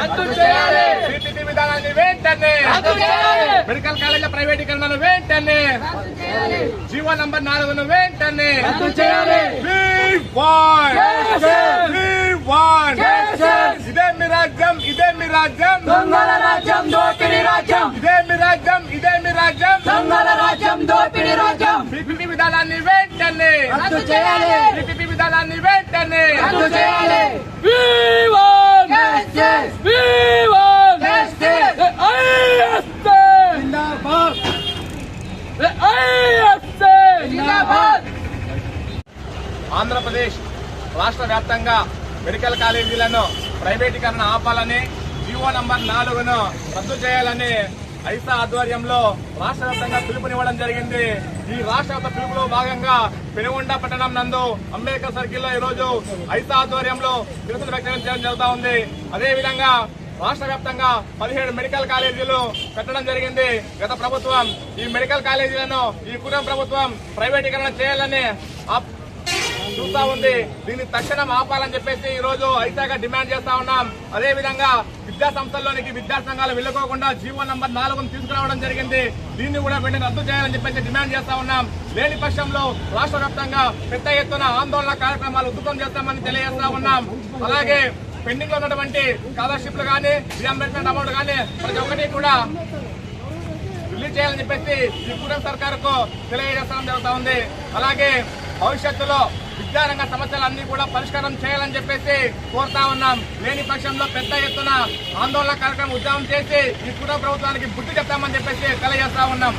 రద్దు చేయాలి. సిపిటి విధానాన్ని వెంటనే రద్దు చేయాలి. మెడికల్ కాలేజీల ప్రైవేటీకరణను వెంటనే జీవో నంబర్ నాలుగును వెంటనే రద్దు చేయాలి. ఇదే మీ రాజ్యం ఇదే మీ రాజ్యం. దొంగల రాజ్యం దోపిడి రాజ్యం. ఇదే మీ రాజ్యం ఇదే మీ రాజ్యం. దొంగల రాజ్యం దోపిడి రాజ్యం. పిపిటి విధానాన్ని వెంటనే రద్దు చేయాలి. పిపిటి విధానాన్ని వెంటనే రద్దు చేయాలి. ఆంధ్రప్రదేశ్ రాష్ట్ర వ్యాప్తంగా మెడికల్ కాలేజీలను ప్రైవేటీకరణ ఆపాలని జీవో నంబర్ నాలుగును రద్దు చేయాలని ఐసా ఆధ్వర్యంలో రాష్ట్ర వ్యాప్తంగా పిలుపునివ్వడం జరిగింది. ఈ రాష్ట్ర వ్యాప్త పిలుపులో భాగంగా పెనుగొండ పట్టణం నందు అంబేద్కర్ సర్కిల్లో ఈరోజు ఈ రోజు ఐసా ఆధ్వర్యంలో నిరసన వ్యక్తం చేయడం జరుగుతూ ఉంది. అదేవిధంగా రాష్ట్ర వ్యాప్తంగా పదిహేడు మెడికల్ కాలేజీలు పెట్టడం జరిగింది. గత ప్రభుత్వం ఈ మెడికల్ కాలేజీలను ఈ కుటుంబ ప్రభుత్వం ప్రైవేటీకరణ చేయాలని చూస్తా ఉంది. దీన్ని తక్షణం ఆపాలని చెప్పేసి ఈ రోజు ఐతాగా డిమాండ్ చేస్తా ఉన్నాం. అదే విధంగా విద్యా సంస్థల్లోనికి విద్యా సంఘాలు వెళ్ళకోకుండా జీవో నంబర్ నాలుగును తీసుకురావడం జరిగింది. దీన్ని కూడా వెంటనే రద్దు చేయాలని చెప్పేసి డిమాండ్ చేస్తా ఉన్నాం. లేని పక్షంలో రాష్ట్ర వ్యాప్తంగా పెద్ద ఎత్తున ఆందోళన కార్యక్రమాలు ఉధృతం చేస్తామని తెలియజేస్తా ఉన్నాం. అలాగే పెండింగ్లో ఉన్నటువంటి స్కాలర్షిప్లు కానీ రియంబర్స్మెంట్ అమౌంట్ కానీ ప్రతి ఒక్కటి కూడా రిలీజ్ చేయాలని చెప్పేసి ఈ కూటమి సర్కారుకు తెలియజేస్తడం జరుగుతూ ఉంది. అలాగే భవిష్యత్తులో విద్యారంగ సమస్యలన్నీ కూడా పరిష్కారం చేయాలని చెప్పేసి కోరుతా ఉన్నాం. లేని పక్షంలో పెద్ద ఎత్తున ఆందోళన కార్యక్రమం ఉద్యమం చేసి ఈ కూటమి ప్రభుత్వానికి బుద్ధి చెప్తామని చెప్పేసి తెలియజేస్తా ఉన్నాం.